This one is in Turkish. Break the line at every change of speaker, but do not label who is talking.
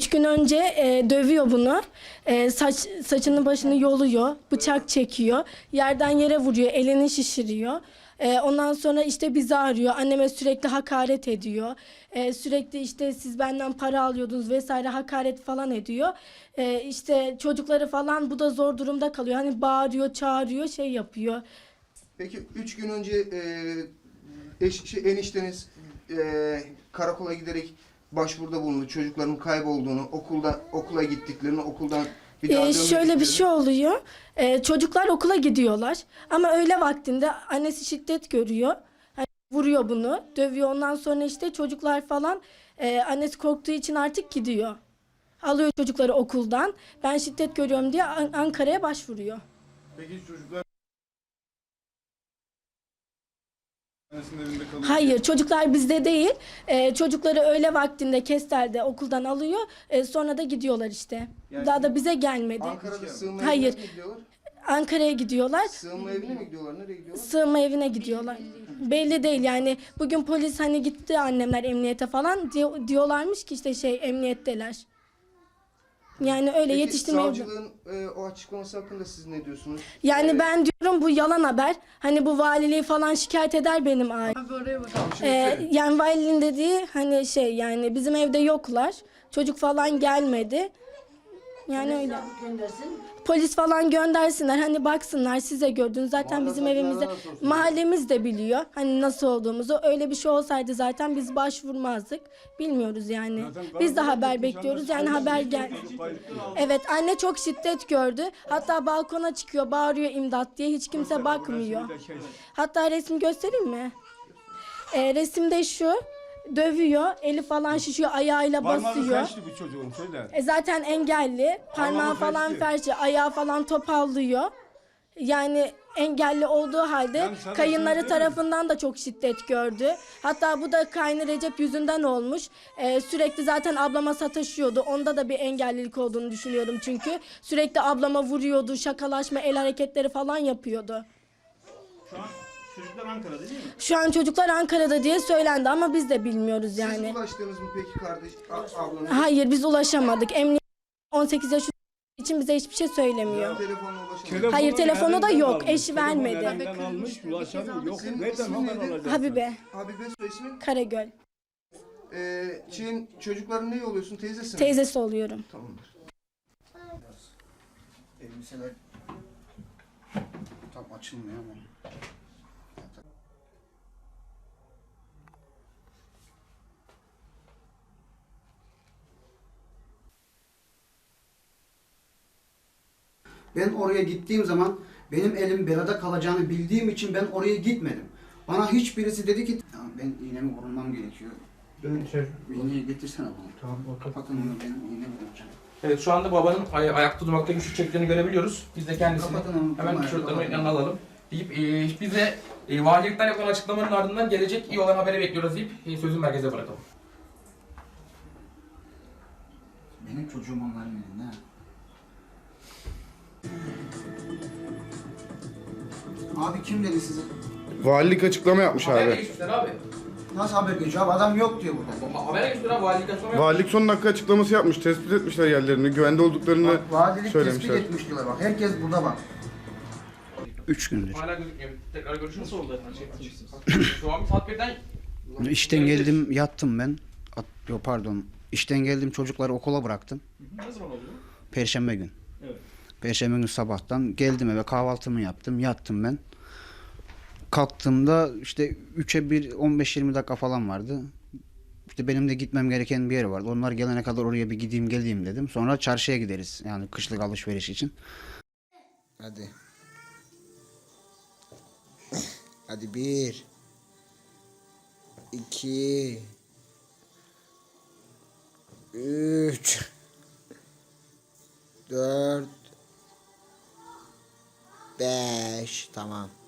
Üç gün önce e, dövüyor bunu. E, saç saçını başını yoluyor. Bıçak çekiyor. Yerden yere vuruyor. Elini şişiriyor. E, ondan sonra işte bizi arıyor. Anneme sürekli hakaret ediyor. E, sürekli işte siz benden para alıyordunuz vesaire hakaret falan ediyor. E, işte çocukları falan bu da zor durumda kalıyor. Hani bağırıyor, çağırıyor, şey yapıyor.
Peki üç gün önce e, eş, şey, enişteniz e, karakola giderek başvuruda bulundu. Çocukların kaybolduğunu, okulda okula gittiklerini, okuldan bir daha
Ee, şöyle bir şey oluyor. Ee, çocuklar okula gidiyorlar. Ama öğle vaktinde annesi şiddet görüyor. Hani vuruyor bunu, dövüyor. Ondan sonra işte çocuklar falan e, annesi korktuğu için artık gidiyor. Alıyor çocukları okuldan. Ben şiddet görüyorum diye An- Ankara'ya başvuruyor.
Peki çocuklar annesinin evinde kalıyor.
Hayır, çocuklar bizde değil. Ee, çocukları öğle vaktinde Kestel'de okuldan alıyor. Ee, sonra da gidiyorlar işte.
Yani
Daha da bize gelmedi.
Ankara'da sığınma
Hayır.
evine mi gidiyorlar?
Ankara'ya gidiyorlar.
Sığınma evine mi gidiyorlar? Nereye gidiyorlar?
sığınma evine gidiyorlar. Belli değil yani bugün polis hani gitti annemler emniyete falan diyor- diyorlarmış ki işte şey emniyetteler. Yani öyle
Peki
yetiştirme
savcılığın e, o açıklaması hakkında siz ne diyorsunuz?
Yani
E,
ben diyorum bu yalan haber. Hani bu valiliği falan şikayet eder benim ailem. Ee, yani valiliğin dediği hani şey yani bizim evde yoklar. Çocuk falan gelmedi. Yani öyle. Polis falan göndersinler. Hani baksınlar size gördünüz zaten bizim evimizde mahallemiz de biliyor hani nasıl olduğumuzu. Öyle bir şey olsaydı zaten biz başvurmazdık. Bilmiyoruz yani. Biz de haber bekliyoruz. Yani haber gel evet anne çok şiddet gördü. Hatta balkona çıkıyor bağırıyor imdat diye. Hiç kimse bakmıyor. hatta resmi göstereyim mi? Ee, resimde şu dövüyor eli falan şişiyor ayağıyla
Parmağı
basıyor
kaçtı bu çocuğun söyle.
e zaten engelli. Parmağı falan
felçli.
felçli, ayağı falan topallıyor. Yani engelli olduğu halde
Yani sana
kayınları
diyeyim mi?
tarafından da çok şiddet gördü. Hatta bu da kaynı Recep yüzünden olmuş. Ee, sürekli zaten ablama sataşıyordu. Onda da bir engellilik olduğunu düşünüyorum çünkü. Sürekli ablama vuruyordu, şakalaşma, el hareketleri falan yapıyordu.
Şu an çocuklar Ankara'da değil mi?
Şu an çocuklar Ankara'da diye söylendi ama biz de bilmiyoruz yani.
Siz ulaştınız mı peki kardeş a- ablanız?
Hayır biz ulaşamadık. Emniyet 18 yaş için bize hiçbir şey söylemiyor.
Telefonla ulaşamadınız.
Hayır, telefonu da
nereden
yok,
almış?
eşi
Telefonu
vermedi.
Nereden almış? Ulaşamıyor. Yok.
Senin
Nereden
ismin
haber
neydi?
alacaksın?
Habibe,
Habibe soy ismin?
Karagöl.
Ee, şeyin çocukların ne oluyorsun teyzesi mi?
Teyzesi oluyorum.
Tamamdır.
Elbiseler tam açılmıyor ama. Ben oraya gittiğim zaman benim elim belada kalacağını bildiğim için ben oraya gitmedim. Bana hiçbirisi dedi ki "Ya ben iğnemi vurulmam gerekiyor.
Ben içeri.
İğneyi getirsene bana.
Tamam bakalım.
Kapatın onu benim iğne vuracağım.
Evet şu anda babanın ay- ayakta durmakta güçlük çektiğini görebiliyoruz. Biz de kendisini
Kapatın onu,
hemen
kapatın.
yanına alalım. Deyip e, biz de e, valilikten yapılan açıklamanın ardından gelecek iyi olan haberi bekliyoruz deyip e, sözü merkeze bırakalım.
Benim çocuğum onların elinde. ha. Abi kim dedi size?
Valilik açıklama yapmış
Habere
abi.
geçmişler abi.
Nasıl haber geçiyor abi? Adam yok diyor burada.
Ha- Habere geçmişler abi valilik açıklama yapmış.
Valilik son dakika açıklaması yapmış. Tespit etmişler yerlerini. Güvende olduklarını
Bak, vadilik tespit
söylemişler.
etmiş diyorlar bak. Herkes burada bak. Üç gündür.
Hala gözükmüyor. Tekrar görüşürüz. Nasıl oldu efendim? Şu an saat birden
İşten geldim yattım ben. At, yo pardon. İşten geldim çocukları okula bıraktım.
Ne zaman oluyor?
Perşembe gün.
Evet.
Perşembe günü sabahtan geldim eve kahvaltımı yaptım. Yattım ben. Kalktığımda işte 3'e 1 15-20 dakika falan vardı. İşte benim de gitmem gereken bir yer vardı. Onlar gelene kadar oraya bir gideyim geleyim dedim. Sonra çarşıya gideriz. Yani kışlık alışveriş için. Hadi. Hadi bir. iki, Üç. Dört. Beş. Tamam.